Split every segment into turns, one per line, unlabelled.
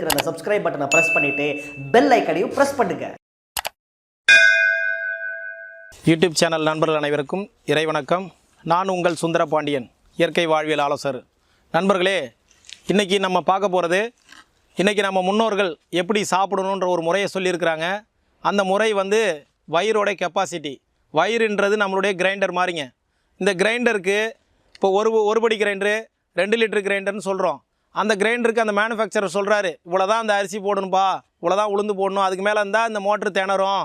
அந்த சப்ஸ்கிரைப் பட்டனை ப்ரெஸ் பண்ணிட்டு பெல் ஐக்கனையும் ப்ரெஸ் பண்ணுங்க.
யூடியூப் சேனல் நண்பர்கள் அனைவருக்கும் இறைவணக்கம் நான் உங்கள் சுந்தர பாண்டியன் இயற்கை வாழ்வியல் ஆலோசர் நண்பர்களே இன்றைக்கி நம்ம பார்க்க போகிறது இன்றைக்கி நம்ம முன்னோர்கள் எப்படி சாப்பிடணுன்ற ஒரு முறையை சொல்லியிருக்கிறாங்க. அந்த முறை வந்து வயிறோட கெப்பாசிட்டி வயிறுன்றது நம்மளுடைய கிரைண்டர் மாதிரிங்க இந்த கிரைண்டருக்கு இப்போ ஒரு ஒரு படி கிரைண்டரு ரெண்டு லிட்டர் கிரைண்டர்னு சொல்கிறோம் அந்த கிரைண்டருக்கு அந்த மேனுஃபேக்சரர் சொல்கிறாரு இவ்வளோ தான் அந்த அரிசி போடணும்ப்பா இவ்வளோ தான் உளுந்து போடணும். அதுக்கு மேலே இருந்தால் இந்த மோட்ரு திணறும்.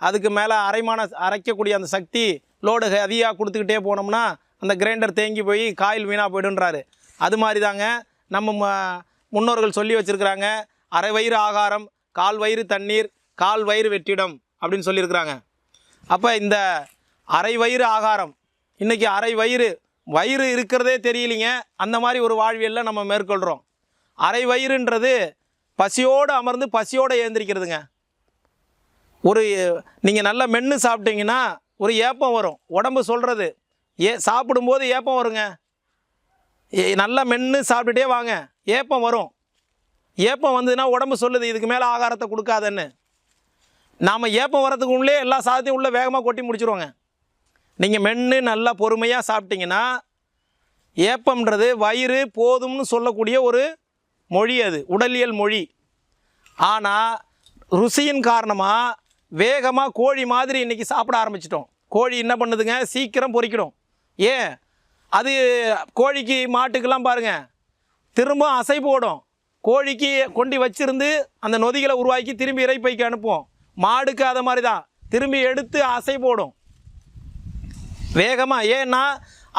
அதுக்கு மேலே அரைமான அரைக்கக்கூடிய அந்த சக்தி லோடு அதிகமாக கொடுத்துக்கிட்டே போனோம்னா அந்த கிரைண்டர் தேங்கி போய் காயில் வீணாக போய்டுன்றாரு அது மாதிரி தாங்க நம்ம ம- முன்னோர்கள் சொல்லி வச்சுருக்கிறாங்க அரை வயிறு ஆகாரம் கால் வயிறு தண்ணீர் கால் வயிறு வெற்றிடம் அப்படின்னு சொல்லியிருக்கிறாங்க. அப்போ இந்த அரை வயிறு ஆகாரம் இன்றைக்கி அரை வயிறு வயிறு இருக்கிறதே தெரியலிங்க. அந்த மாதிரி ஒரு வாழ்வியலில் நம்ம மேற்கொள்கிறோம் அரை வயிறுன்றது பசியோடு அமர்ந்து பசியோடு ஏந்திரிக்கிறதுங்க. ஒரு நீங்கள் நல்லா மென்று சாப்பிட்டீங்கன்னா ஒரு ஏப்பம் வரும். உடம்பு சொல்கிறது ஏ சாப்பிடும்போது ஏப்பம் வருங்க. ஏ- நல்லா மென்று சாப்பிட்டுட்டே வாங்க. ஏப்பம் வரும். ஏப்பம் வந்ததுன்னா உடம்பு சொல்லுது இதுக்கு மேலே ஆகாரத்தை கொடுக்காதன்னு. நாம் ஏப்பம் வரதுக்கு உள்ளே எல்லா சாதத்தையும் உள்ளே வேகமாக கொட்டி முடிச்சிருவோங்க. நீங்கள் மென்று நல்லா பொறுமையாக சாப்பிட்டீங்கன்னா ஏப்பம்ன்றது வயிறு போதும்னு சொல்லக்கூடிய ஒரு மொழி அது உடலியல் மொழி. ஆனால் ருசியின் காரணமாக வேகமாக கோழி மாதிரி இன்றைக்கி சாப்பிட ஆரம்பிச்சிட்டோம். கோழி என்ன பண்ணுதுங்க? சீக்கிரம் பொரிக்கணும் ஏன்? அது கோழிக்கு மாட்டுக்கெல்லாம் பாருங்கள் திரும்ப அசை போடும். கோழிக்கு கொண்டு வச்சிருந்து அந்த நொதிகளை உருவாக்கி திரும்பி இறைப்பைக்கு அனுப்புவோம். மாடுக்கு அதை மாதிரி தான் திரும்பி எடுத்து அசை போடும். வேகமாக ஏன்னா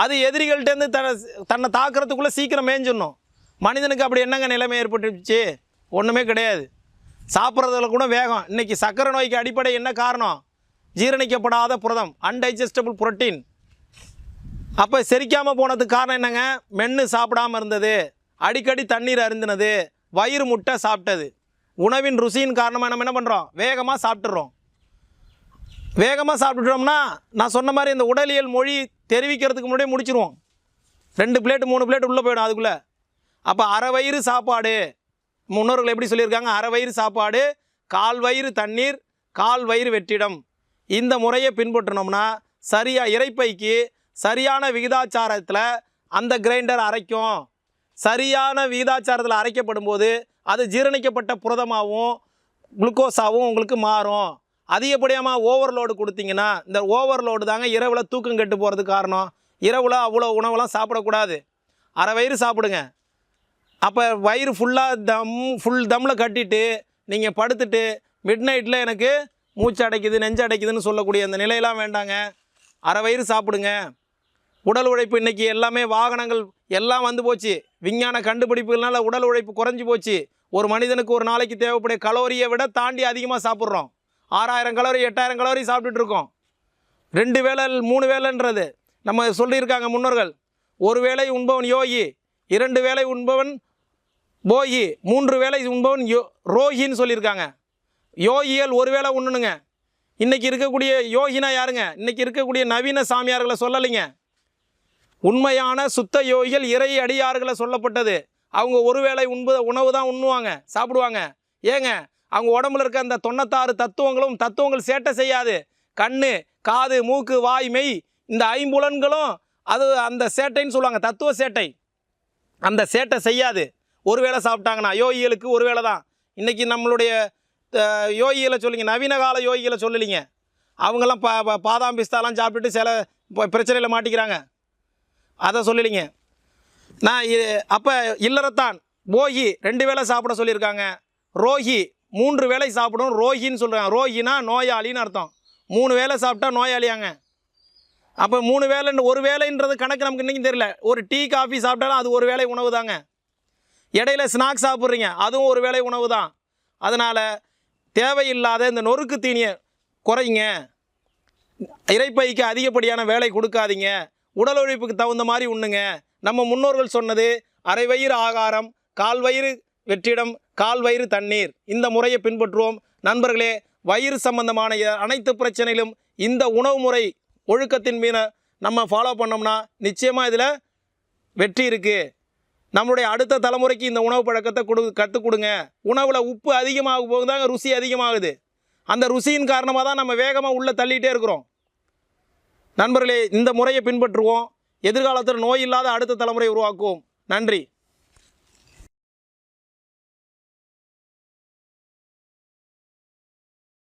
அது எதிரிகள்கிட்டேருந்து தன்னை தன்னை தாக்குறதுக்குள்ளே சீக்கிரம் மேஞ்சிடணும் மனிதனுக்கு அப்படி என்னங்க நிலைமை ஏற்பட்டுச்சு ஒன்றுமே கிடையாது. சாப்பிட்றதுல கூட வேகம். இன்றைக்கி சர்க்கரை நோய்க்கு அடிப்படை என்ன காரணம்? ஜீரணிக்கப்படாத புரதம் அன்டைஜஸ்டபிள் புரோட்டீன் அப்போ செரிக்காமல் போனதுக்கு காரணம் என்னங்க? மென்று சாப்பிடாம இருந்தது. அடிக்கடி தண்ணீர் அருந்தினது. வயிறு முட்டை சாப்பிட்டது. உணவின் ருசியின் காரணமாக நம்ம என்ன பண்ணுறோம் வேகமாக சாப்பிட்றோம் வேகமாக சாப்பிட்டுட்டோம்னா நான் சொன்ன மாதிரி இந்த உடலியல் மொழி தெரிவிக்கிறதுக்கு முன்னாடியே முடிச்சிருவோம். ரெண்டு பிளேட் மூணு பிளேட் உள்ளே போயிடும் அதுக்குள்ளே. அப்போ அரை வயிறு சாப்பாடு. முன்னோர்கள் எப்படி சொல்லியிருக்காங்க? அரை வயிறு சாப்பாடு கால் வயிறு தண்ணீர் கால் வயிறு வெற்றிடம். இந்த முறையை பின்பற்றினோம்னா சரியாக இறைப்பைக்கு சரியான விகிதாச்சாரத்தில் அந்த கிரைண்டர் அரைக்கும். சரியான விகிதாச்சாரத்தில் அரைக்கப்படும் போது அது ஜீரணிக்கப்பட்ட புரதமாகவும் குளுக்கோஸாகவும் உங்களுக்கு மாறும். அதிகப்படியாக ஓவர்லோடு கொடுத்தீங்கன்னா இந்த ஓவர்லோடு தாங்க இரவில் தூக்கம் கெட்டு போகிறதுக்கு காரணம். இரவில் அவ்வளோ உணவெல்லாம் சாப்பிடக்கூடாது. அரை வயிறு சாப்பிடுங்க. அப்போ வயிறு ஃபுல்லாக தம் ஃபுல் தம்மில் கட்டிட்டு நீங்கள் படுத்துட்டு மிட் நைட்டில் எனக்கு மூச்சு அடைக்குது நெஞ்சு அடைக்குதுன்னு சொல்லக்கூடிய அந்த நிலையெல்லாம் வேண்டாங்க. அரை வயிறு சாப்பிடுங்க. உடல் உழைப்பு இன்றைக்கி எல்லாமே வாகனங்கள் எல்லாம் வந்து போச்சு. விஞ்ஞான கண்டுபிடிப்புகள்னால உடல் உழைப்பு குறைஞ்சி போச்சு. ஒரு மனிதனுக்கு ஒரு நாளைக்கு தேவைப்படைய கலோரியை விட தாண்டி அதிகமாக சாப்பிட்றோம். ஆறாயிரம் கலோரி எட்டாயிரம் கலோரி சாப்பிட்டுட்டு இருக்கோம் ரெண்டு வேலை மூணு வேலைன்றது நம்ம சொல்லியிருக்காங்க முன்னோர்கள். ஒரு வேளை உண்பவன் யோகி இரண்டு வேலை உண்பவன் போகி மூன்று வேலை உண்பவன் யோ ரோஹின்னு சொல்லியிருக்காங்க. யோகிகள் ஒரு வேளை உண்ணணுங்க இன்றைக்கி இருக்கக்கூடிய யோகினா யாருங்க? இன்றைக்கி இருக்கக்கூடிய நவீன சாமியார்களை சொல்லலைங்க. உண்மையான சுத்த யோகிகள் இறை அடியார்களை சொல்லப்பட்டது. அவங்க ஒருவேளை உண்பு உணவு தான் உண்ணுவாங்க சாப்பிடுவாங்க. ஏங்க அவங்க உடம்புல இருக்க அந்த தொண்ணூத்தாறு தத்துவங்களும் தத்துவங்கள் சேட்டை செய்யாது. கண் காது மூக்கு வாய் மெய் இந்த ஐம்புலன்களும் அது அந்த சேட்டைன்னு சொல்லுவாங்க தத்துவ சேட்டை. அந்த சேட்டை செய்யாது. ஒருவேளை சாப்பிட்டாங்கன்னா யோகிகளுக்கு ஒரு வேளை தான். இன்றைக்கி நம்மளுடைய யோகிகளை சொல்லிங்க நவீன கால யோகிகளை சொல்லலிங்க. அவங்கெல்லாம் பா பா- பாதாம் பிஸ்தாலாம் சாப்பிட்டுட்டு சில இப்போ பிரச்சனையில் மாட்டிக்கிறாங்க. அதை சொல்லலிங்க. நான் அப்போ இல்லறத்தான் போகி ரெண்டு வேளை சாப்பிட சொல்லியிருக்காங்க. ரோஹி மூன்று வேளை சாப்பிடும் ரோஹின்னு சொல்கிறாங்க ரோஹினா நோயாளின்னு அர்த்தம். மூணு வேளை சாப்பிட்டா நோயாளியாங்க? அப்போ மூணு வேலைன்னு ஒரு வேலைன்றது கணக்கு நமக்கு இன்றைக்கும் தெரியல. ஒரு டீ காஃபி சாப்பிட்டாலும் அது ஒரு வேலை உணவு தாங்க. இடையில ஸ்நாக்ஸ் சாப்பிட்றீங்க அதுவும் ஒரு வேலை உணவு தான். அதனால் தேவையில்லாத இந்த நொறுக்கு தீனியை குறைங்க. இறைப்பைக்கு அதிகப்படியான வேலை கொடுக்காதீங்க. உடல் உழைப்புக்கு தகுந்த மாதிரி உண்ணுங்க. நம்ம முன்னோர்கள் சொன்னது அரை வயிறு ஆகாரம் கால் வயிறு வெற்றிடம் கால் வயிறு தண்ணீர். இந்த முறையை பின்பற்றுவோம். நண்பர்களே வயிறு சம்பந்தமான அனைத்து பிரச்சனையிலும் இந்த உணவு முறை ஒழுக்கத்தின் மீது நம்ம ஃபாலோ பண்ணோம்னா நிச்சயமாக இதில் வெற்றி இருக்குது நம்மளுடைய அடுத்த தலைமுறைக்கு இந்த உணவு பழக்கத்தை கொடு கற்றுக் கொடுங்க. உணவில் உப்பு அதிகமாக போது தாங்க ருசி அதிகமாகுது. அந்த ருசியின் காரணமாக தான் நம்ம வேகமாக உள்ளே தள்ளிகிட்டே இருக்கிறோம். நண்பர்களே இந்த முறையை பின்பற்றுவோம். எதிர்காலத்தில் நோய் இல்லாத அடுத்த தலைமுறை உருவாக்குவோம். நன்றி.